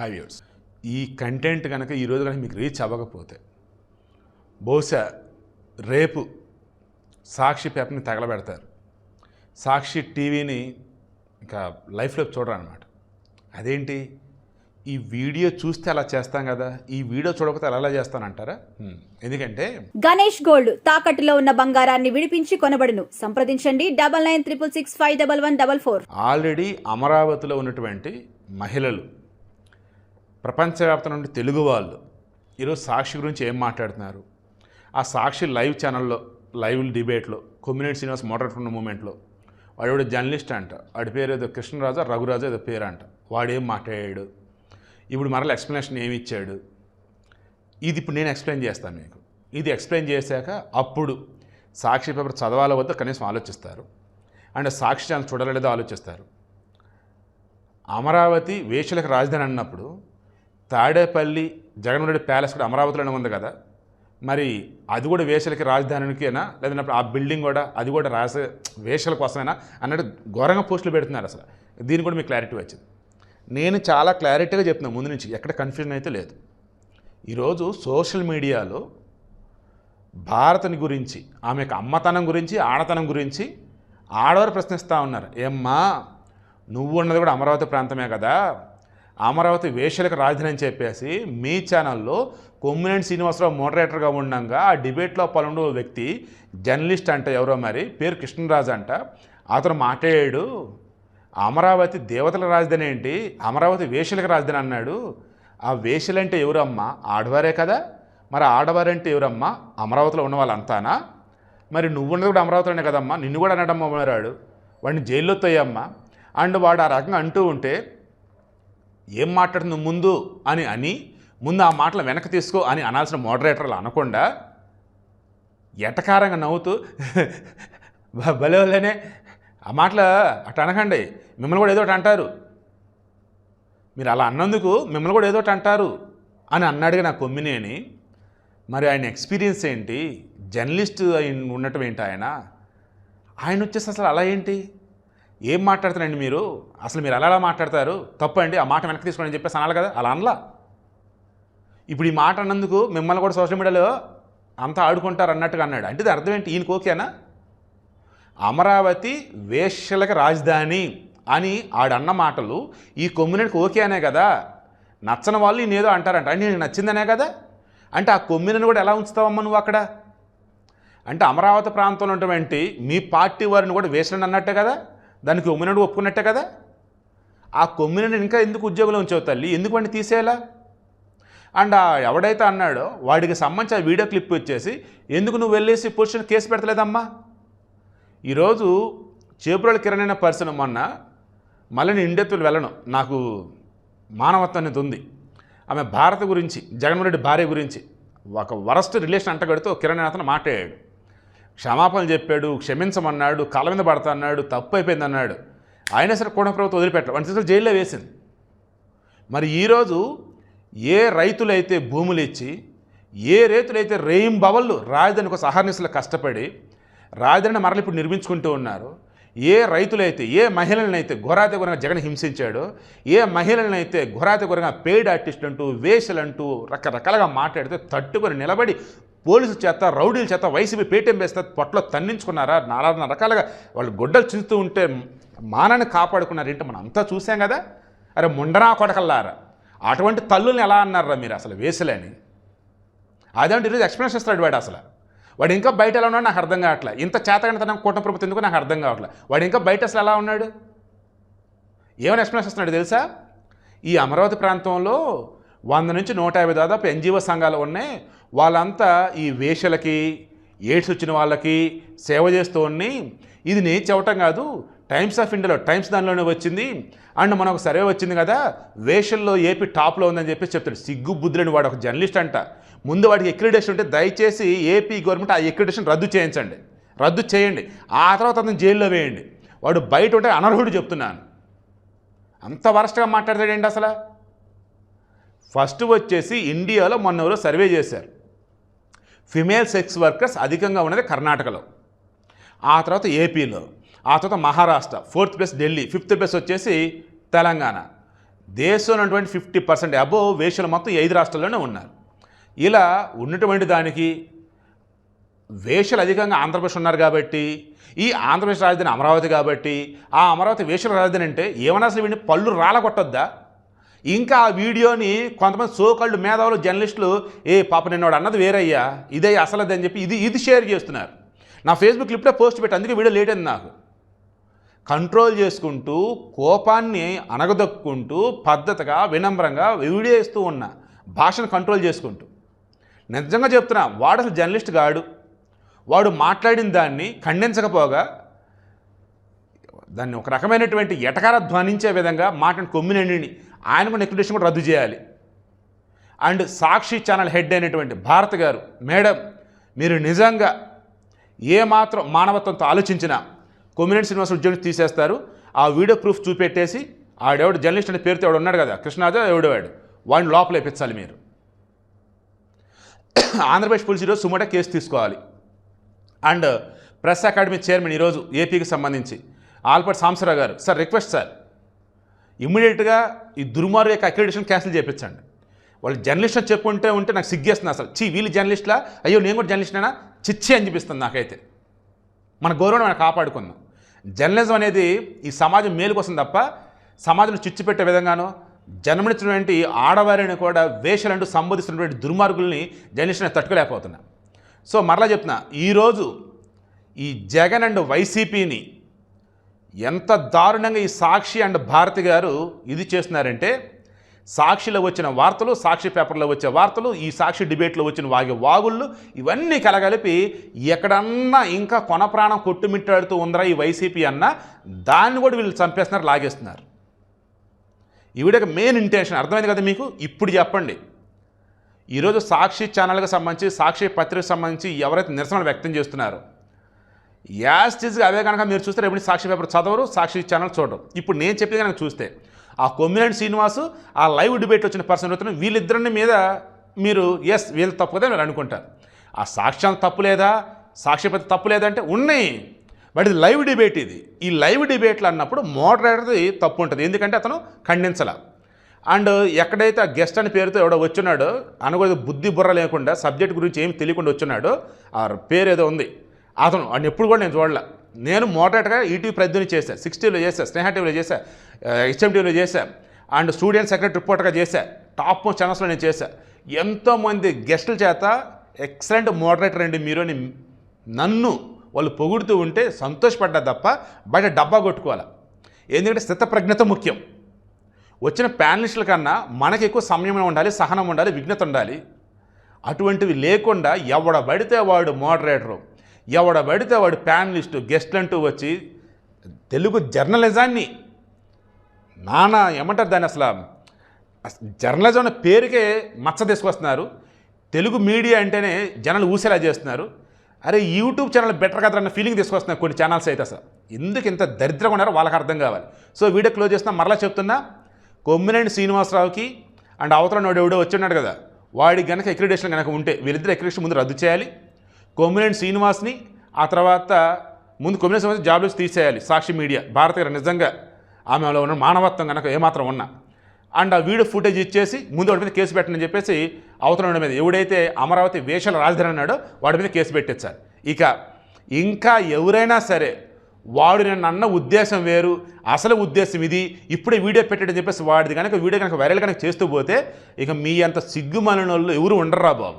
High viewers ఈ content కనుక ఈరోజు కనుక మీకు రీచ్ అవ్వకపోతే బహుశా రేపు సాక్షి పేపర్ని తగలబెడతారు. సాక్షి టీవీని ఇంకా లైఫ్లో చూడరు అనమాట అదేంటి? ఈ వీడియో చూస్తే అలా చేస్తాం కదా ఈ వీడియో చూడకపోతే అలా అలా చేస్తానంటారా. ఎందుకంటే గణేష్ గోల్డ్ తాకట్టులో ఉన్న బంగారాన్ని విడిపించి కొనబడును. సంప్రదించండి. Double nine triple six five double one double four. Already అమరావతిలో ఉన్నటువంటి మహిళలు ప్రపంచవ్యాప్తం నుండి తెలుగు వాళ్ళు ఈరోజు సాక్షి గురించి ఏం మాట్లాడుతున్నారు? ఆ సాక్షి లైవ్ ఛానల్లో లైవ్ డిబేట్లో కొమ్యూనిటీ శ్రీనివాస్ మోడరేట్ మూమెంట్లో వాడు జర్నలిస్ట్ అంట వాడి పేరు ఏదో కృష్ణరాజా రఘురాజు ఏదో పేరు అంట. వాడేం మాట్లాడాడు? ఇప్పుడు మరలా ఎక్స్ప్లెనేషన్ ఏమి ఇచ్చాడు? ఇది ఇప్పుడు నేను ఎక్స్ప్లెయిన్ చేస్తాను మీకు. ఇది ఎక్స్ప్లెయిన్ చేశాక అప్పుడు సాక్షి పేపర్ చదవాలో వద్ద కనీసం ఆలోచిస్తారు. అండ్ సాక్షి ఛానల్ చూడలేదో ఆలోచిస్తారు. అమరావతి వేషలకు రాజధాని అన్నప్పుడు తాడేపల్లి జగన్మోహన్ రెడ్డి ప్యాలెస్ కూడా అమరావతిలోనే ఉంది కదా. మరి అది కూడా వేషలకి రాజధానికేనా లేదంటే ఆ బిల్డింగ్ కూడా అది కూడా రాసే వేషల కోసమేనా? అన్నట్టు ఘోరంగా పోస్టులు పెడుతున్నారు అసలు. దీని కూడా మీకు క్లారిటీ వచ్చింది. నేను చాలా క్లారిటీగా చెప్తున్నాను ముందు నుంచి ఎక్కడ కన్ఫ్యూజన్ అయితే లేదు. ఈరోజు సోషల్ మీడియాలో భారతని గురించి ఆమె యొక్క అమ్మతనం గురించి ఆడతనం గురించి ఆడవారు ప్రశ్నిస్తూ ఉన్నారు. ఏమ్మా నువ్వు ఉన్నది కూడా అమరావతి ప్రాంతమే కదా. అమరావతి వేషలకు రాజధాని అని చెప్పేసి మీ ఛానల్లో కొమ్మినేని శ్రీనివాసరావు మోడరేటర్గా ఉండగా ఆ డిబేట్లో పాల్గొన్న వ్యక్తి జర్నలిస్ట్ అంట ఎవరో మరి పేరు కృష్ణరాజు అంట. అతను మాట్లాడాడు అమరావతి దేవతల రాజధాని ఏంటి? అమరావతి వేషలకు రాజధాని అన్నాడు. ఆ వేషలంటే ఎవరమ్మా? ఆడవారే కదా? మరి ఆడవారంటే ఎవరమ్మా? అమరావతిలో ఉన్న వాళ్ళంతానా మరి నువ్వు ఉన్నది కూడా అమరావతిలోనే కదమ్మా? నిన్ను కూడా అనడమ్మా వాడు వాడిని జైల్లో తోయమ్మా? అండ్ వాడు ఆ రకంగా అంటూ ఉంటే ఏం మాట్లాడుతుంది ముందు అని అని ముందు ఆ మాటలు వెనక్కి తీసుకో అని అనాల్సిన మోడరేటర్లు అనకుండా ఎటకారంగా నవ్వుతూ భలే భలేనే ఆ మాటలు అట్ట అనకండి. మిమ్మల్ని కూడా ఏదో ఒకటి అంటారు. మీరు అలా అన్నందుకు మిమ్మల్ని కూడా ఏదో ఒకటి అంటారు. అని అన్నాడుగా నా కొమ్మినేని. మరి ఆయన ఎక్స్పీరియన్స్ ఏంటి? జర్నలిస్ట్ అయిన ఉండటం ఏంటి ఆయన? ఆయన వచ్చేసి అసలు అలా ఏంటి? ఏం మాట్లాడుతారండి మీరు? అసలు మీరు అలా అలా మాట్లాడతారు? తప్పండి ఆ మాట వెనక్కి తీసుకోండి అని చెప్పేసి అనాలి కదా? అలా అనలా? ఇప్పుడు ఈ మాట అన్నందుకు మిమ్మల్ని కూడా సోషల్ మీడియాలో అంతా ఆడుకుంటారు అన్నట్టుగా అన్నాడు. అంటే ఇది అర్థం ఏంటి? ఈయనకి ఓకేనా అమరావతి వేష్యలకు రాజధాని అని ఆడన్న మాటలు ఈ కొమ్మినడికి ఓకే అనే కదా? నచ్చని వాళ్ళు ఈయన ఏదో అంటారంట. అంటే నేను నచ్చిందనే కదా? అంటే ఆ కొమ్మినని కూడా ఎలా ఉంచుతావమ్మా నువ్వు అక్కడ? అంటే అమరావతి ప్రాంతంలో ఉన్నటువంటి మీ పార్టీ వారిని కూడా వేసిన అన్నట్టే కదా? దానికి కొమ్మినడు ఒప్పుకున్నట్టే కదా? ఆ కొమ్మినడు ఇంకా ఎందుకు ఉద్యోగంలో ఉంచావు తల్లి? ఎందుకు వాడిని తీసేయాలా? అండ్ ఆ ఎవడైతే అన్నాడో వాడికి సంబంధించిన వీడియో క్లిప్ వచ్చేసి ఎందుకు నువ్వు వెళ్ళేసి పొజిషన్ కేసు పెడతలేదమ్మా ఈరోజు చేపురాల కిరణ్ అనే పర్సన్ మొన్న మళ్ళీ నేను ఇండెత్తులు వెళ్ళను. నాకు మానవత్వం అనేది ఉంది. ఆమె భారత గురించి జగన్మోహన్ రెడ్డి భార్య గురించి ఒక వరస్ట్ రిలేషన్ అంటగడుతూ కిరణ్ అతను మాట్లాడాడు క్షమాపణలు చెప్పాడు క్షమించమన్నాడు కాళ్ళ మీద పడతా అన్నాడు తప్పు అయిపోయింది అన్నాడు. అయినా సరే కూడా ప్రభుత్వం వదిలిపెట్టాడు వాడిని తీసుకొని జైల్లో వేసింది. మరి ఈరోజు ఏ రైతులైతే భూములు ఇచ్చి ఏ రైతులైతే రేయింబవళ్ళు రాజధానికి ఒక సహర్నిశలు కష్టపడి రాజధానిని మరల ఇప్పుడు నిర్మించుకుంటూ ఉన్నారు ఏ రైతులైతే ఏ మహిళలనైతే ఘోరాతి గురంగా జగన్ హింసించాడో ఏ మహిళలనైతే ఘోరాతి గురంగా పెయిడ్ ఆర్టిస్ట్ అంటూ వేషలు అంటూ రకరకాలుగా మాట్లాడితే తట్టుకొని నిలబడి పోలీసు చేత రౌడీల చేత వైసీపీ పేటీఎం వేస్తే పొట్టలో తన్నించుకున్నారా? నాలుగు రకాలుగా వాళ్ళు గొడ్డలు చించుతూ ఉంటే మానాన్ని కాపాడుకున్నారు ఏంటి మనం అంతా చూసాం కదా? అరే ముండరా కొడకల్లారా? అటువంటి తల్లుల్ని ఎలా అన్నారా మీరు అసలు వేసలేని? అదేంటి ఈరోజు ఎక్స్ప్లెనేషన్ ఇస్తాడు వాడు అసలు? వాడు ఇంకా బయట ఎలా ఉన్నాడు నాకు అర్థం కావట్లే. ఇంత చేతగంటతనం కూటమి ప్రభుత్వం ఎందుకు నాకు అర్థం కావట్లే. వాడు ఇంకా బయట అసలు ఎలా ఉన్నాడు? ఏమైనా ఎక్స్ప్లెనేషన్ ఇస్తున్నాడు తెలుసా? ఈ అమరావతి ప్రాంతంలో వంద నుంచి నూట యాభై దాదాపు ఎన్జిఓ సంఘాలు ఉన్నాయి. వాళ్ళంతా ఈ వేషలకి ఎయిడ్స్ వచ్చిన వాళ్ళకి సేవ చేస్తూ ఉన్నాయి ఇది నేను చెప్పటం కాదు టైమ్స్ ఆఫ్ ఇండియాలో టైమ్స్ దానిలోనే వచ్చింది. అండ్ మనకు సర్వే వచ్చింది కదా వేషల్లో ఏపీ టాప్లో ఉందని చెప్పేసి చెప్తాడు. సిగ్గు బుద్ధులని వాడు ఒక జర్నలిస్ట్ అంట. ముందు వాడికి ఎక్రిడేషన్ ఉంటే దయచేసి ఏపీ గవర్నమెంట్ ఆ ఎక్రిడేషన్ రద్దు చేయించండి. రద్దు చేయండి. ఆ తర్వాత అతను జైల్లో వేయండి. వాడు బయట ఉంటే అనర్హుడు చెప్తున్నాను. అంత వరస్ట్గా మాట్లాడతాడండి అసలు? ఫస్ట్ వచ్చేసి ఇండియాలో మొన్న ఎవరో సర్వే చేశారు. ఫిమేల్ సెక్స్ వర్కర్స్ అధికంగా ఉన్నది కర్ణాటకలో. ఆ తర్వాత ఏపీలో ఆ తర్వాత Maharashtra fourth place Delhi fifth place వచ్చేసి తెలంగాణ. దేశంలో ఉన్నటువంటి ఫిఫ్టీ పర్సెంట్ అబోవ్ వేషలు మొత్తం ఐదు రాష్ట్రాల్లోనే ఉన్నారు. ఇలా ఉన్నటువంటి దానికి వేషలు అధికంగా ఆంధ్రప్రదేశ్ ఉన్నారు కాబట్టి ఈ ఆంధ్రప్రదేశ్ రాజధాని అమరావతి కాబట్టి ఆ అమరావతి వేషల రాజధాని అంటే ఏమన్నా అసలు వీడిని పళ్ళు రాలగొట్టొద్దా? ఇంకా ఆ వీడియోని కొంతమంది సోకళ్ళు మేధావులు జర్నలిస్టులు ఏ పాప నిన్నోడు అన్నది వేరయ్యా ఇదే అసలది అని చెప్పి ఇది ఇది షేర్ చేస్తున్నారు. నా ఫేస్బుక్ క్లిప్లో పోస్ట్ పెట్టి అందుకే వీడియో లేట్ అయింది నాకు. కంట్రోల్ చేసుకుంటూ కోపాన్ని అనగదొక్కుంటూ పద్ధతిగా వినమ్రంగా వీడియో ఇస్తూ ఉన్నా భాషను కంట్రోల్ చేసుకుంటూ. నిజంగా చెప్తున్నా వాడు అసలు జర్నలిస్ట్ గాడు వాడు మాట్లాడిన దాన్ని ఖండించకపోగా దాన్ని ఒక రకమైనటువంటి ఎటకార ధ్వనించే విధంగా మాట్లాడిన కొమ్మినండిని ఆయన కూడా నెక్లెషన్ కూడా రద్దు చేయాలి. అండ్ సాక్షి ఛానల్ హెడ్ అయినటువంటి భారత్ గారు మేడం మీరు నిజంగా ఏమాత్రం మానవత్వంతో ఆలోచించినా కొమ్మినేని శ్రీనివాస ఉద్యోగం తీసేస్తారు. ఆ వీడియో ప్రూఫ్ చూపెట్టేసి ఆడెవడు జర్నలిస్ట్ అనే పేరుతో ఎవడు ఉన్నాడు కదా కృష్ణాజో ఎవడేవాడు. వాడిని లోపల వేపించాలి మీరు. ఆంధ్రప్రదేశ్ పోలీసు ఈరోజు సుమోటో కేసు తీసుకోవాలి. అండ్ ప్రెస్ అకాడమీ చైర్మన్ ఈరోజు ఏపీకి సంబంధించి ఆల్పట్ సాంసరావు గారు సార్ రిక్వెస్ట్ సార్ ఇమ్మీడియట్గా ఈ దుర్మార్గ యొక్క అక్రిడిషన్ క్యాన్సిల్ చేయించండి. వాళ్ళు జర్నలిస్ట్ అని చెప్పుకుంటే ఉంటే నాకు సిగ్గేస్తుంది అసలు. చీ వీళ్ళు జర్నలిస్ట్లా అయ్యో నేను కూడా జర్నలిస్ట్నా చిచ్చి అని చూపిస్తుంది నాకైతే. మన గౌరవం మనం కాపాడుకుందాం. జర్నలిజం అనేది ఈ సమాజం మేలు కోసం తప్ప సమాజంలో చిచ్చు పెట్టే విధంగానో జన్మనిచ్చినటువంటి ఆడవారిని కూడా వేషలంటూ సంబోధిస్తున్నటువంటి దుర్మార్గుల్ని జర్నలిస్ట్ని తట్టుకోలేకపోతున్నా. సో మరలా చెప్తున్నా ఈరోజు ఈ జగన్ అండ్ వైసీపీని ఎంత దారుణంగా ఈ సాక్షి అండ్ భారతి గారు ఇది చేస్తున్నారంటే సాక్షిలో వచ్చిన వార్తలు సాక్షి పేపర్లో వచ్చే వార్తలు ఈ సాక్షి డిబేట్లో వచ్చిన వాగే వాగుళ్ళు ఇవన్నీ కలగలిపి ఎక్కడన్నా ఇంకా కొన ప్రాణం కొట్టుమిట్టాడుతూ ఉందరా ఈ వైసీపీ అన్న దాన్ని కూడా వీళ్ళు చంపేస్తున్నారు లాగేస్తున్నారు. ఈవిడ మెయిన్ ఇంటెన్షన్ అర్థమైంది కదా మీకు? ఇప్పుడు చెప్పండి. ఈరోజు సాక్షి ఛానల్కి సంబంధించి సాక్షి పత్రికకు సంబంధించి ఎవరైతే నిరసనలు వ్యక్తం చేస్తున్నారో యాస్టిజ్గా అవే కనుక మీరు చూస్తే రేపు సాక్షి పేపర్ చదవరు సాక్షి ఛానల్ చూడరు. ఇప్పుడు నేను చెప్పేది కనుక చూస్తే ఆ కొమ్మినేని శ్రీనివాసు ఆ లైవ్ డిబేట్ వచ్చిన పర్సన్ అవుతున్న వీళ్ళిద్దరిని మీద మీరు ఎస్ వీళ్ళు తప్పు మీరు అనుకుంటారు. ఆ సాక్ష్యాలు తప్పు లేదా? సాక్షిపతి తప్పు లేదంటే ఉన్నాయి. బట్ ఇది లైవ్ డిబేట్ ఇది. ఈ లైవ్ డిబేట్లు అన్నప్పుడు మోడరేటర్ది తప్పు ఉంటుంది. ఎందుకంటే అతను ఖండించాల. అండ్ ఎక్కడైతే ఆ గెస్ట్ అని పేరుతో ఎవడో వచ్చున్నాడో అనకూడదు బుద్ధి బుర్ర లేకుండా సబ్జెక్ట్ గురించి ఏమి తెలియకుండా వచ్చున్నాడో ఆ పేరు ఏదో ఉంది. అతను వాడిని ఎప్పుడు కూడా నేను చూడలే. నేను మోటరేట్గా ఈటీవీ ప్రతినిధి చేశా సిక్స్టీలో చేశా స్నేహ టీవీలో చేశా హెచ్ఎం టీవీలో చేశా అండ్ స్టూడెంట్ సెక్రటరీ రిపోర్టర్గా చేశా టాప్ మోస్ట్ ఛానల్స్లో నేను చేశా. ఎంతోమంది గెస్టుల చేత ఎక్సలెంట్ మోడరేటర్ అండి మీరు అని నన్ను వాళ్ళు పొగుడుతూ ఉంటే సంతోషపడ్డా తప్ప బయట డబ్బా కొట్టుకోవాలి. ఎందుకంటే స్థితప్రజ్ఞత ముఖ్యం. వచ్చిన ప్యానలిస్టుల కన్నా మనకి ఎక్కువ సమయం ఉండాలి సహనం ఉండాలి విఘ్నత ఉండాలి. అటువంటివి లేకుండా ఎవడ పడితే వాడు మోడరేటరు ఎవడ పడితే వాడు ప్యానలిస్టు గెస్ట్లు అంటూ వచ్చి తెలుగు జర్నలిజాన్ని నానా ఏమంటారు దాన్ని అసలు? జర్నలిజం అనే పేరుకే మచ్చ తీసుకొస్తున్నారు. తెలుగు మీడియా అంటేనే జనాలు ఊసేలా చేస్తున్నారు. అరే యూట్యూబ్ ఛానల్ బెటర్ కదా అన్న ఫీలింగ్ తీసుకొస్తున్నారు కొన్ని ఛానల్స్ అయితే అసలు. ఎందుకు ఇంత దరిద్రంగా ఉన్నారో వాళ్ళకి అర్థం కావాలి. సో వీడియో క్లోజ్ చేస్తున్నా మరలా చెప్తున్నా కొమ్మినేని శ్రీనివాసరావుకి అండ్ అవతల నోడు ఎవడో వచ్చున్నాడు కదా వాడికి కనుక ఎక్రిడేషన్ కనుక ఉంటే వీళ్ళిద్దరు ఎక్రిడేషన్ ముందు రద్దు చేయాలి. కొమ్మినేని శ్రీనివాస్ని ఆ తర్వాత ముందు కొమ్మినేని శ్రీనివాస్ జాబ్ నుంచి తీసేయాలి సాక్షి మీడియా భారత గారు నిజంగా ఆమెలో ఉన్న మానవత్వం కనుక ఏమాత్రం ఉన్నా. అండ్ ఆ వీడియో ఫుటేజ్ ఇచ్చేసి ముందు వాడి మీద కేసు పెట్టనని చెప్పేసి అవతల ఉండడం మీద ఎవడైతే అమరావతి వేషల రాజధాని అన్నాడో వాడి మీద కేసు పెట్టించాలి. ఇక ఇంకా ఎవరైనా సరే వాడు నేను అన్న ఉద్దేశం వేరు అసలు ఉద్దేశం ఇది ఇప్పుడే వీడియో పెట్టాడని చెప్పేసి వాడిది కనుక వీడియో కనుక వైరల్ కనుక చేస్తూ పోతే ఇక మీ అంత సిగ్గుమాలిన వాళ్ళు ఎవరు ఉండరా బాబు.